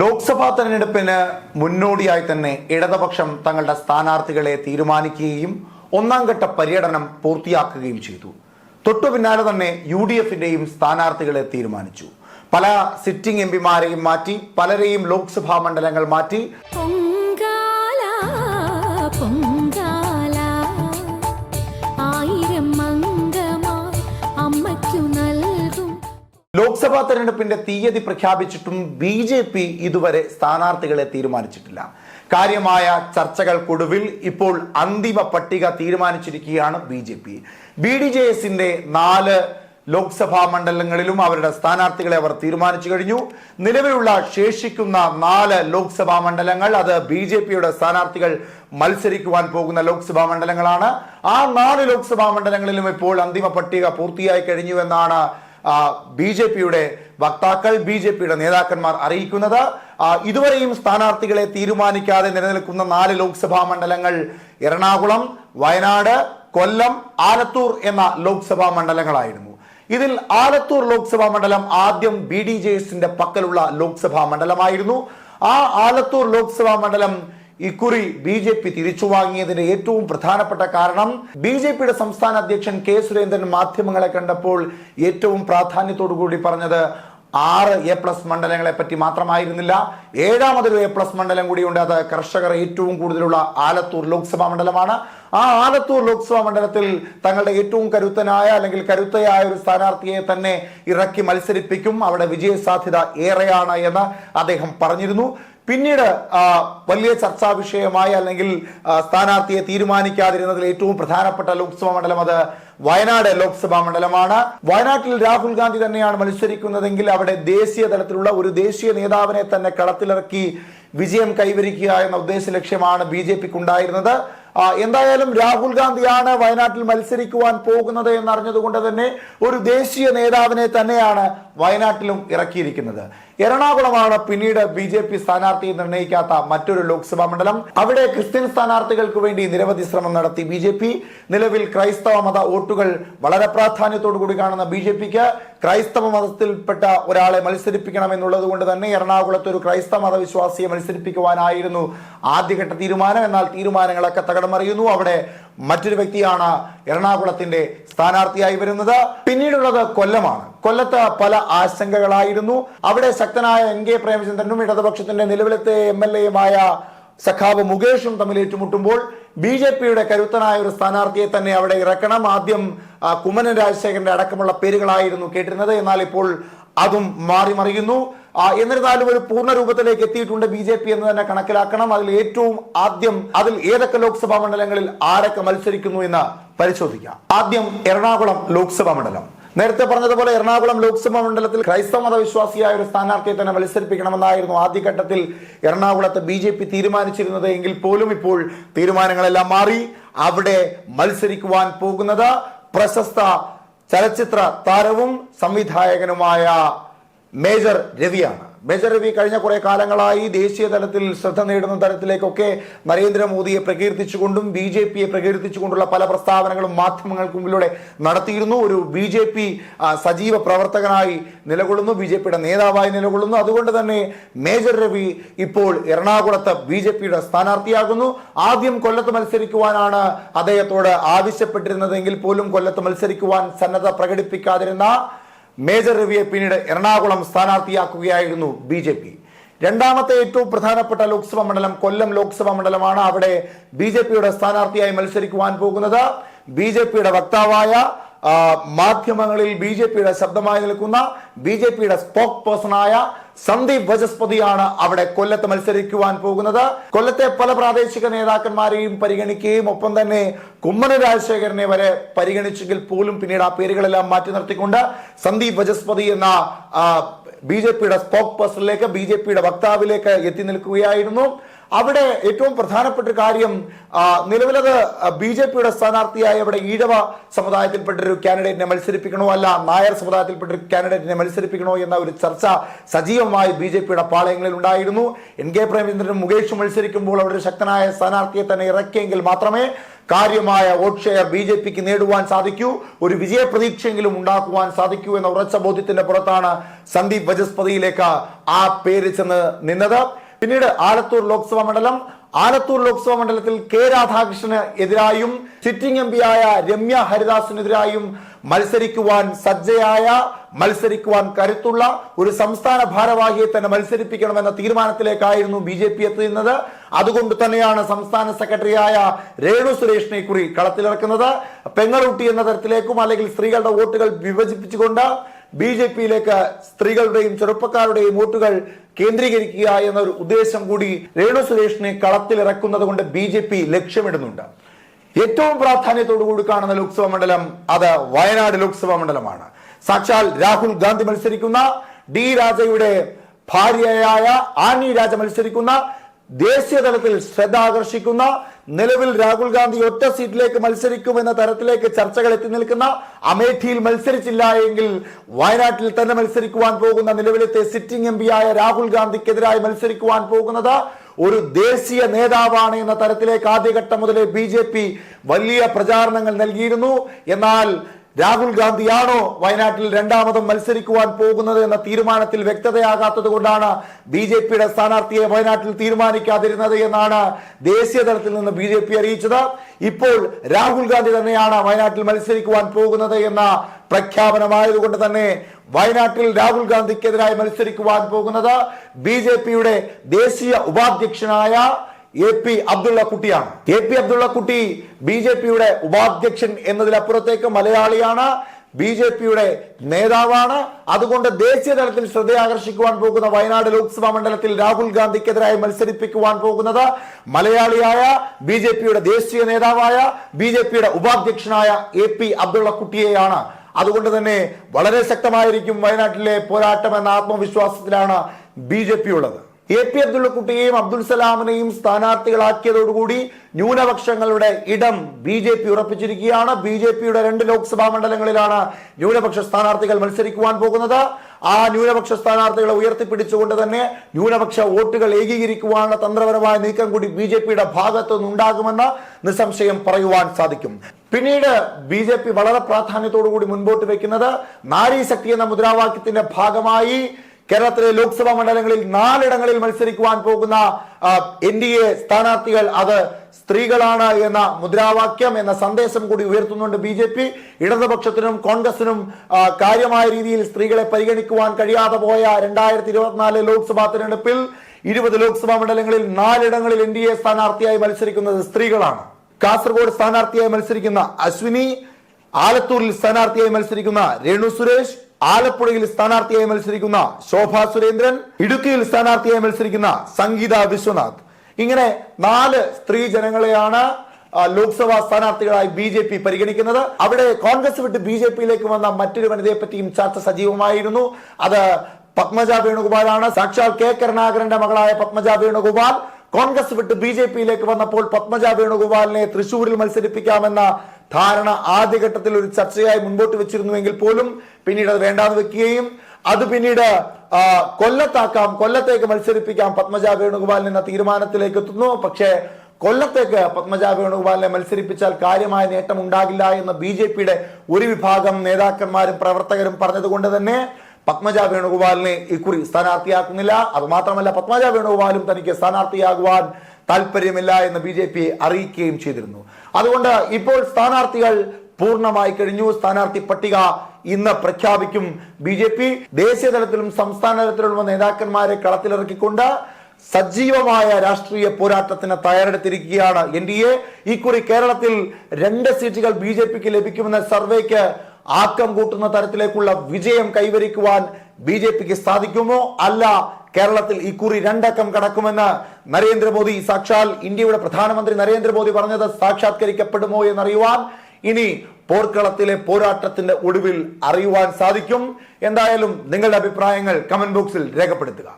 ലോക്സഭാ തെരഞ്ഞെടുപ്പിന് മുന്നോടിയായി തന്നെ ഇടതുപക്ഷം തങ്ങളുടെ സ്ഥാനാർത്ഥികളെ തീരുമാനിക്കുകയും ഒന്നാം ഘട്ട പര്യടനം പൂർത്തിയാക്കുകയും ചെയ്തു. തൊട്ടു പിന്നാലെ തന്നെ യു ഡി എഫിന്റെയും സ്ഥാനാർത്ഥികളെ തീരുമാനിച്ചു. പല സിറ്റിംഗ് എം പിമാരെയും മാറ്റി പലരെയും ലോക്സഭാ മണ്ഡലങ്ങൾ മാറ്റി. ലോക്സഭാ തെരഞ്ഞെടുപ്പിന്റെ തീയതി പ്രഖ്യാപിച്ചിട്ടും ബി ജെ പി ഇതുവരെ സ്ഥാനാർത്ഥികളെ തീരുമാനിച്ചിട്ടില്ല. കാര്യമായ ചർച്ചകൾക്കൊടുവിൽ ഇപ്പോൾ അന്തിമ പട്ടിക തീരുമാനിച്ചിരിക്കുകയാണ് B J P. B D J എസിന്റെ നാല് ലോക്സഭാ മണ്ഡലങ്ങളിലും അവരുടെ സ്ഥാനാർത്ഥികളെ അവർ തീരുമാനിച്ചു കഴിഞ്ഞു. നിലവിലുള്ള ശേഷിക്കുന്ന നാല് ലോക്സഭാ മണ്ഡലങ്ങൾ അത് ബി ജെ പിയുടെ സ്ഥാനാർത്ഥികൾ മത്സരിക്കുവാൻ പോകുന്ന ലോക്സഭാ മണ്ഡലങ്ങളാണ്. ആ നാല് ലോക്സഭാ മണ്ഡലങ്ങളിലും ഇപ്പോൾ അന്തിമ പട്ടിക പൂർത്തിയായി കഴിഞ്ഞു എന്നാണ് ബി ജെ പിയുടെ വക്താക്കൾ ബി ജെ പിയുടെ നേതാക്കന്മാർ അറിയിക്കുന്നത് ഇതുവരെയും സ്ഥാനാർത്ഥികളെ തീരുമാനിക്കാതെ നിലനിൽക്കുന്ന നാല് ലോക്സഭാ മണ്ഡലങ്ങൾ എറണാകുളം വയനാട് കൊല്ലം ആലത്തൂർ എന്ന ലോക്സഭാ മണ്ഡലങ്ങളായിരുന്നു. ഇതിൽ ആലത്തൂർ ലോക്സഭാ മണ്ഡലം ആദ്യം ബി ഡി ജെ എസിന്റെ പക്കലുള്ള ലോക്സഭാ മണ്ഡലമായിരുന്നു. ആ ആലത്തൂർ ലോക്സഭാ മണ്ഡലം ഇക്കുറി ബി ജെ പി തിരിച്ചു വാങ്ങിയതിന്റെ ഏറ്റവും പ്രധാനപ്പെട്ട കാരണം ബി ജെ പിയുടെ സംസ്ഥാന അധ്യക്ഷൻ കെ സുരേന്ദ്രൻ മാധ്യമങ്ങളെ കണ്ടപ്പോൾ ഏറ്റവും പ്രാധാന്യത്തോടു കൂടി പറഞ്ഞത് ആറ് എ പ്ലസ് മണ്ഡലങ്ങളെ പറ്റി മാത്രമായിരുന്നില്ല. ഏഴാമതൊരു എ പ്ലസ് മണ്ഡലം കൂടിയുണ്ട്. അത് കർഷകർ ഏറ്റവും കൂടുതലുള്ള ആലത്തൂർ ലോക്സഭാ മണ്ഡലമാണ്. ആ ആലത്തൂർ ലോക്സഭാ മണ്ഡലത്തിൽ തങ്ങളുടെ ഏറ്റവും കരുത്തനായ അല്ലെങ്കിൽ കരുത്തയായ ഒരു സ്ഥാനാർത്ഥിയെ തന്നെ ഇറക്കി മത്സരിപ്പിക്കും. അവിടെ വിജയ സാധ്യത ഏറെയാണ് എന്ന് അദ്ദേഹം പറഞ്ഞിരുന്നു. പിന്നീട് വലിയ ചർച്ചാ വിഷയമായി അല്ലെങ്കിൽ സ്ഥാനാർത്ഥിയെ തീരുമാനിക്കാതിരുന്നതിൽ ഏറ്റവും പ്രധാനപ്പെട്ട ലോക്സഭാ മണ്ഡലം അത് വയനാട് ലോക്സഭാ മണ്ഡലമാണ്. വയനാട്ടിൽ രാഹുൽ ഗാന്ധി തന്നെയാണ് മത്സരിക്കുന്നതെങ്കിൽ അവിടെ ദേശീയ തലത്തിലുള്ള ഒരു ദേശീയ നേതാവിനെ തന്നെ കളത്തിലിറക്കി വിജയം കൈവരിക്കുക എന്ന ഉദ്ദേശ ലക്ഷ്യമാണ് ബി ജെ പിക്ക് ഉണ്ടായിരുന്നത് എന്തായാലും രാഹുൽ ഗാന്ധിയാണ് വയനാട്ടിൽ മത്സരിക്കുവാൻ പോകുന്നത് എന്നറിഞ്ഞതുകൊണ്ട് തന്നെ ഒരു ദേശീയ നേതാവിനെ തന്നെയാണ് വയനാട്ടിലും ഇറക്കിയിരിക്കുന്നത്. എറണാകുളമാണ് പിന്നീട് ബി ജെ പി സ്ഥാനാർത്ഥിയെ നിർണയിക്കാത്ത മറ്റൊരു ലോക്സഭാ മണ്ഡലം. അവിടെ ക്രിസ്ത്യൻ സ്ഥാനാർത്ഥികൾക്ക് വേണ്ടി നിരവധി ശ്രമം നടത്തി ബി ജെ പി. നിലവിൽ ക്രൈസ്തവ മത വോട്ടുകൾ വളരെ പ്രാധാന്യത്തോടു കൂടി കാണുന്ന ബി ജെ പിക്ക് ക്രൈസ്തവ മതത്തിൽപ്പെട്ട ഒരാളെ മത്സരിപ്പിക്കണം എന്നുള്ളത് കൊണ്ട് തന്നെ എറണാകുളത്ത് ഒരു ക്രൈസ്തവ മതവിശ്വാസിയെ മത്സരിപ്പിക്കുവാനായിരുന്നു ആദ്യഘട്ട തീരുമാനം. എന്നാൽ തീരുമാനങ്ങളൊക്കെ തകടമറിയുന്നു അവിടെ മറ്റൊരു വ്യക്തിയാണ് എറണാകുളത്തിന്റെ സ്ഥാനാർത്ഥിയായി വരുന്നത്. പിന്നീടുള്ളത് കൊല്ലമാണ്. കൊല്ലത്ത് പല ആശങ്കകളായിരുന്നു. അവിടെ ശക്തനായ എൻ കെ പ്രേമചന്ദ്രനും ഇടതുപക്ഷത്തിന്റെ നിലവിലത്തെ എം എൽ എയുമായ സഖാവ് മുകേഷും തമ്മിൽ ഏറ്റുമുട്ടുമ്പോൾ ബി ജെ പിയുടെ കരുത്തനായ ഒരു സ്ഥാനാർത്ഥിയെ തന്നെ അവിടെ ഇറക്കണം. ആദ്യം കുമ്മനൻ രാജശേഖരന്റെ അടക്കമുള്ള പേരുകളായിരുന്നു കേട്ടിരുന്നത്. എന്നാൽ ഇപ്പോൾ അതും മാറി മറിയുന്നു ആ, എന്നിരുന്നാലും ഒരു പൂർണ രൂപത്തിലേക്ക് എത്തിയിട്ടുണ്ട് ബി ജെ പി എന്ന് തന്നെ കണക്കിലാക്കണം. അതിൽ ഏറ്റവും ആദ്യം അതിൽ ഏതൊക്കെ ലോക്സഭാ മണ്ഡലങ്ങളിൽ ആരൊക്കെ മത്സരിക്കുന്നു എന്ന് പരിശോധിക്കാം. ആദ്യം എറണാകുളം ലോക്സഭാ മണ്ഡലം. നേരത്തെ പറഞ്ഞതുപോലെ എറണാകുളം ലോക്സഭാ മണ്ഡലത്തിൽ ക്രൈസ്തവ മതവിശ്വാസിയായ ഒരു സ്ഥാനാർത്ഥിയെ തന്നെ മത്സരിപ്പിക്കണമെന്നായിരുന്നു ആദ്യഘട്ടത്തിൽ എറണാകുളത്ത് ബി ജെ പി തീരുമാനിച്ചിരുന്നത് എങ്കിൽ പോലും ഇപ്പോൾ തീരുമാനങ്ങളെല്ലാം മാറി അവിടെ മത്സരിക്കുവാൻ പോകുന്നത് പ്രശസ്ത ചലച്ചിത്ര താരവും സംവിധായകനുമായ മേജർ രവിയാണ്. മേജർ രവി കഴിഞ്ഞ കുറേ കാലങ്ങളായി ദേശീയ തലത്തിൽ ശ്രദ്ധ നേടുന്ന തരത്തിലേക്കൊക്കെ നരേന്ദ്രമോദിയെ പ്രകീർത്തിച്ചുകൊണ്ടും ബി ജെ പിയെ പ്രകീർത്തിച്ചുകൊണ്ടുള്ള പല പ്രസ്താവനകളും മാധ്യമങ്ങൾക്ക് മുമ്പിലൂടെ നടത്തിയിരുന്നു. ഒരു ബി ജെ പി സജീവ പ്രവർത്തകനായി നിലകൊള്ളുന്നു ബി ജെ പിയുടെ നേതാവായി നിലകൊള്ളുന്നു. അതുകൊണ്ട് തന്നെ മേജർ രവി ഇപ്പോൾ എറണാകുളത്ത് ബി ജെ പിയുടെ സ്ഥാനാർത്ഥിയാകുന്നു. ആദ്യം കൊല്ലത്ത് മത്സരിക്കുവാനാണ് അദ്ദേഹത്തോട് ആവശ്യപ്പെട്ടിരുന്നതെങ്കിൽ പോലും കൊല്ലത്ത് മത്സരിക്കുവാൻ സന്നദ്ധ പ്രകടിപ്പിക്കാതിരുന്ന മേജർ രവിയെ പിന്നീട് എറണാകുളം സ്ഥാനാർത്ഥിയാക്കുകയായിരുന്നു ബി ജെ പി. രണ്ടാമത്തെ ഏറ്റവും പ്രധാനപ്പെട്ട ലോക്സഭാ മണ്ഡലം കൊല്ലം ലോക്സഭാ മണ്ഡലമാണ് അവിടെ ബി ജെ പിയുടെ സ്ഥാനാർത്ഥിയായി മത്സരിക്കുവാൻ പോകുന്നത്. ബി ജെ പിയുടെ വക്താവായ മാധ്യമങ്ങളിൽ ബി ജെ പിയുടെ ശബ്ദമായി നിൽക്കുന്ന ബി ജെ പിയുടെ സ്പോക്ക് പേഴ്സണായ സന്ദീപ് വചസ്പതിയാണ് അവിടെ കൊല്ലത്ത് മത്സരിക്കുവാൻ പോകുന്നത്. കൊല്ലത്തെ പല പ്രാദേശിക നേതാക്കന്മാരെയും പരിഗണിക്കുകയും ഒപ്പം തന്നെ കുമ്മന രാജശേഖരനെ വരെ പരിഗണിച്ചെങ്കിൽ പോലും പിന്നീട് ആ പേരുകളെല്ലാം മാറ്റി നിർത്തിക്കൊണ്ട് സന്ദീപ് വചസ്പതി എന്ന ബി ജെ പിയുടെ സ്പോക്ക് പേഴ്സണിലേക്ക് ബി ജെ പിയുടെ വക്താവിലേക്ക് എത്തി നിൽക്കുകയായിരുന്നു. അവിടെ ഏറ്റവും പ്രധാനപ്പെട്ട കാര്യം നിലവിലത് ബി ജെ പിയുടെ സ്ഥാനാർത്ഥിയായ അവിടെ ഈഴവ സമുദായത്തിൽപ്പെട്ട ഒരു കാൻഡിഡേറ്റിനെ മത്സരിപ്പിക്കണോ അല്ല നായർ സമുദായത്തിൽപ്പെട്ട ഒരു കാൻഡിഡേറ്റിനെ മത്സരിപ്പിക്കണോ എന്ന ഒരു ചർച്ച സജീവമായി ബി ജെ പിയുടെ പാളയങ്ങളിൽ ഉണ്ടായിരുന്നു. എൻ കെ പ്രേമചന്ദ്രനും മുകേഷും മത്സരിക്കുമ്പോൾ അവിടെ ശക്തനായ സ്ഥാനാർത്ഥിയെ തന്നെ ഇറക്കിയെങ്കിൽ മാത്രമേ കാര്യമായ വോട്ട് ഷെയർ ബി ജെ പിക്ക് നേടുവാൻ സാധിക്കൂ ഒരു വിജയപ്രതീക്ഷയെങ്കിലും ഉണ്ടാക്കുവാൻ സാധിക്കൂ എന്ന ഉറച്ച ബോധ്യത്തിന്റെ പുറത്താണ് സന്ദീപ് വജസ്പതിയിലേക്ക് ആ പേര് ചെന്ന് നിന്നത്. പിന്നീട് ആലത്തൂർ ലോക്സഭാ മണ്ഡലം. ആലത്തൂർ ലോക്സഭാ മണ്ഡലത്തിൽ കെ രാധാകൃഷ്ണന് എതിരായും സിറ്റിംഗ് എം പിയായ രമ്യ ഹരിദാസിനെതിരായും മത്സരിക്കുവാൻ സജ്ജയായ മത്സരിക്കുവാൻ കരുത്തുള്ള ഒരു സംസ്ഥാന ഭാരവാഹിയെ തന്നെ മത്സരിപ്പിക്കണമെന്ന തീരുമാനത്തിലേക്കായിരുന്നു ബി ജെ പി എത്തുന്നത്. അതുകൊണ്ട് തന്നെയാണ് സംസ്ഥാന സെക്രട്ടറിയായ രേണു സുരേഷിനെ കുറി കളത്തിലിറക്കുന്നത്. പെങ്ങളൂട്ടി എന്ന തരത്തിലേക്കും അല്ലെങ്കിൽ സ്ത്രീകളുടെ വോട്ടുകൾ വിഭജിപ്പിച്ചുകൊണ്ട് ബി ജെ പിയിലേക്ക് സ്ത്രീകളുടെയും ചെറുപ്പക്കാരുടെയും വോട്ടുകൾ കേന്ദ്രീകരിക്കുക എന്ന ഒരു ഉദ്ദേശം കൂടി രേണു സുരേഷിനെ കളത്തിലിറക്കുന്നത് കൊണ്ട് ബി ജെ പി ലക്ഷ്യമിടുന്നുണ്ട്. ഏറ്റവും പ്രാധാന്യത്തോടു കൂടി കാണുന്ന ലോക്സഭാ മണ്ഡലം അത് വയനാട് ലോക്സഭാ മണ്ഡലമാണ്. സാക്ഷാൽ രാഹുൽ ഗാന്ധി മത്സരിക്കുന്ന ഡി രാജയുടെ ഭാര്യയായ ആനി രാജ മത്സരിക്കുന്ന ദേശീയ തലത്തിൽ ശ്രദ്ധ ആകർഷിക്കുന്ന നിലവിൽ രാഹുൽ ഗാന്ധി ഒറ്റ സീറ്റിലേക്ക് മത്സരിക്കുമെന്ന തരത്തിലേക്ക് ചർച്ചകൾ എത്തി നിൽക്കുന്ന അമേഠിയിൽ മത്സരിച്ചില്ല എങ്കിൽ വയനാട്ടിൽ തന്നെ മത്സരിക്കുവാൻ പോകുന്ന നിലവിലത്തെ സിറ്റിംഗ് എം ആയ രാഹുൽ ഗാന്ധിക്കെതിരായി മത്സരിക്കുവാൻ പോകുന്നത് ഒരു ദേശീയ നേതാവാണ് എന്ന തരത്തിലേക്ക് ആദ്യഘട്ടം മുതലേ ബി വലിയ പ്രചാരണങ്ങൾ നൽകിയിരുന്നു. എന്നാൽ രാഹുൽ ഗാന്ധിയാണോ വയനാട്ടിൽ രണ്ടാമതും മത്സരിക്കുവാൻ പോകുന്നത് എന്ന തീരുമാനത്തിൽ വ്യക്തതയാകാത്തത് കൊണ്ടാണ് ബി ജെ പിയുടെ സ്ഥാനാർത്ഥിയെ വയനാട്ടിൽ തീരുമാനിക്കാതിരുന്നത് എന്നാണ് ദേശീയ തലത്തിൽ നിന്ന് ബി ജെ പി അറിയിച്ചത്. ഇപ്പോൾ രാഹുൽ ഗാന്ധി തന്നെയാണ് വയനാട്ടിൽ മത്സരിക്കുവാൻ പോകുന്നത് എന്ന പ്രഖ്യാപനമായതുകൊണ്ട് തന്നെ വയനാട്ടിൽ രാഹുൽ ഗാന്ധിക്കെതിരായി മത്സരിക്കുവാൻ പോകുന്നത് ബി ദേശീയ ഉപാധ്യക്ഷനായ എ പി അബ്ദുള്ള കുട്ടിയാണ് എ പി അബ്ദുള്ള കുട്ടി ബി ജെ പിയുടെ ഉപാധ്യക്ഷൻ എന്നതിലപ്പുറത്തേക്ക് മലയാളിയാണ്. ബി ജെ പിയുടെ നേതാവാണ്. അതുകൊണ്ട് ദേശീയ തലത്തിൽ ശ്രദ്ധയാകർഷിക്കുവാൻ പോകുന്ന വയനാട് ലോക്സഭാ മണ്ഡലത്തിൽ രാഹുൽ ഗാന്ധിക്കെതിരായി മത്സരിപ്പിക്കുവാൻ പോകുന്നത് മലയാളിയായ ബി ജെ പിയുടെ ദേശീയ നേതാവായ ബി ജെ പിയുടെ ഉപാധ്യക്ഷനായ എ പി അബ്ദുള്ള കുട്ടിയെയാണ് അതുകൊണ്ട് തന്നെ വളരെ ശക്തമായിരിക്കും വയനാട്ടിലെ പോരാട്ടം എന്ന ആത്മവിശ്വാസത്തിലാണ് ബി ജെ പി ഉള്ളത്. എ പി അബ്ദുള്ളക്കുട്ടിയെയും അബ്ദുൽ സലാമിനെയും സ്ഥാനാർത്ഥികളാക്കിയതോടുകൂടി ന്യൂനപക്ഷങ്ങളുടെ ഇടം ബി ജെ പി ഉറപ്പിച്ചിരിക്കുകയാണ്. ബി ജെ പിയുടെ രണ്ട് ലോക്സഭാ മണ്ഡലങ്ങളിലാണ് ന്യൂനപക്ഷ സ്ഥാനാർത്ഥികൾ മത്സരിക്കുവാൻ പോകുന്നത്. ആ ന്യൂനപക്ഷ സ്ഥാനാർത്ഥികളെ ഉയർത്തിപ്പിടിച്ചുകൊണ്ട് തന്നെ ന്യൂനപക്ഷ വോട്ടുകൾ ഏകീകരിക്കുവാനുള്ള തന്ത്രപരമായ നീക്കം കൂടി ബി ജെ പിയുടെ ഭാഗത്തു നിസ്സംശയം പറയുവാൻ സാധിക്കും. പിന്നീട് ബി ജെ പി വളരെ പ്രാധാന്യത്തോടു കൂടി മുൻപോട്ട് വെക്കുന്നത് നാരീശക്തി എന്ന മുദ്രാവാക്യത്തിന്റെ ഭാഗമായി കേരളത്തിലെ ലോക്സഭാ മണ്ഡലങ്ങളിൽ നാലിടങ്ങളിൽ മത്സരിക്കുവാൻ പോകുന്ന എൻ ഡി എ സ്ഥാനാർത്ഥികൾ അത് സ്ത്രീകളാണ് എന്ന മുദ്രാവാക്യം എന്ന സന്ദേശം കൂടി ഉയർത്തുന്നുണ്ട് ബി ജെ പി. ഇടതുപക്ഷത്തിനും കോൺഗ്രസിനും കാര്യമായ രീതിയിൽ സ്ത്രീകളെ പരിഗണിക്കുവാൻ കഴിയാതെ പോയ രണ്ടായിരത്തി ഇരുപത്തിനാല് ലോക്സഭാ തെരഞ്ഞെടുപ്പിൽ ഇരുപത് ലോക്സഭാ മണ്ഡലങ്ങളിൽ നാലിടങ്ങളിൽ എൻ ഡി എ സ്ഥാനാർത്ഥിയായി മത്സരിക്കുന്നത് സ്ത്രീകളാണ്. കാസർഗോഡ് സ്ഥാനാർത്ഥിയായി മത്സരിക്കുന്ന അശ്വിനി ആലത്തൂരിൽ സ്ഥാനാർത്ഥിയായി മത്സരിക്കുന്ന രേണു സുരേഷ് ആലപ്പുഴയിൽ സ്ഥാനാർത്ഥിയായി മത്സരിക്കുന്ന ശോഭ സുരേന്ദ്രൻ ഇടുക്കിയിൽ സ്ഥാനാർത്ഥിയായി മത്സരിക്കുന്ന സംഗീത വിശ്വനാഥ്. ഇങ്ങനെ നാല് സ്ത്രീ ജനങ്ങളെയാണ് ലോക്സഭാ സ്ഥാനാർത്ഥികളായി ബി ജെ പി പരിഗണിക്കുന്നത്. അവിടെ കോൺഗ്രസ് വിട്ട് ബി ജെ പിയിലേക്ക് വന്ന മറ്റൊരു വനിതയെ പറ്റിയും ചർച്ച സജീവമായിരുന്നു. അത് പത്മജ വേണുഗോപാലാണ്. സാക്ഷാൽ കെ കരുണാകരന്റെ മകളായ പത്മജ വേണുഗോപാൽ കോൺഗ്രസ് വിട്ട് ബി ജെ പിയിലേക്ക് വന്നപ്പോൾ പത്മജ വേണുഗോപാലിനെ തൃശൂരിൽ മത്സരിപ്പിക്കാമെന്ന ധാരണ ആദ്യഘട്ടത്തിൽ ഒരു ചർച്ചയായി മുൻപോട്ട് വെച്ചിരുന്നുവെങ്കിൽ പോലും പിന്നീട് അത് വേണ്ടാന്ന് വെക്കുകയും അത് പിന്നീട് കൊല്ലത്താക്കാം കൊല്ലത്തേക്ക് മത്സരിപ്പിക്കാം പത്മജ വേണുഗോപാലൻ എന്ന തീരുമാനത്തിലേക്ക് എത്തുന്നു. പക്ഷേ കൊല്ലത്തേക്ക് പത്മജ വേണുഗോപാലിനെ മത്സരിപ്പിച്ചാൽ കാര്യമായ നേട്ടം ഉണ്ടാകില്ല എന്ന് ബി ജെ പിയുടെ ഒരു വിഭാഗം നേതാക്കന്മാരും പ്രവർത്തകരും പറഞ്ഞതുകൊണ്ട് തന്നെ പത്മജ വേണുഗോപാലിനെ ഇക്കുറി സ്ഥാനാർത്ഥിയാക്കുന്നില്ല. അത് മാത്രമല്ല പത്മജ വേണുഗോപാലും തനിക്ക് സ്ഥാനാർത്ഥിയാകുവാൻ താല്പര്യമില്ല എന്ന് ബി ജെ പി അറിയിക്കുകയും ചെയ്തിരുന്നു. അതുകൊണ്ട് ഇപ്പോൾ സ്ഥാനാർത്ഥികൾ പൂർണമായി കഴിഞ്ഞു. സ്ഥാനാർത്ഥി പട്ടിക ഇന്ന് പ്രഖ്യാപിക്കും. ബി ജെ പി ദേശീയ തലത്തിലും സംസ്ഥാന തലത്തിലുള്ള നേതാക്കന്മാരെ കളത്തിലിറക്കിക്കൊണ്ട് സജീവമായ രാഷ്ട്രീയ പോരാട്ടത്തിന് തയ്യാറെടുത്തിരിക്കുകയാണ് എൻ ഡി എ. ഇക്കുറി കേരളത്തിൽ രണ്ട് സീറ്റുകൾ ബി ജെ പിക്ക് ലഭിക്കുമെന്ന സർവേക്ക് ആക്കം കൂട്ടുന്ന തരത്തിലേക്കുള്ള വിജയം കൈവരിക്കുവാൻ ബി ജെ പിക്ക് സാധിക്കുമോ? അല്ല കേരളത്തിൽ ഇക്കുറി രണ്ടക്കം കടക്കുമെന്ന് നരേന്ദ്രമോദി സാക്ഷാൽ ഇന്ത്യയുടെ പ്രധാനമന്ത്രി നരേന്ദ്രമോദി പറഞ്ഞത് സാക്ഷാത്കരിക്കപ്പെടുമോ എന്നറിയുവാൻ ഇനി പോർക്കളത്തിലെ പോരാട്ടത്തിന്റെ ഒടുവിൽ അറിയുവാൻ സാധിക്കും. എന്തായാലും നിങ്ങളുടെ അഭിപ്രായങ്ങൾ കമന്റ് ബോക്സിൽ രേഖപ്പെടുത്തുക.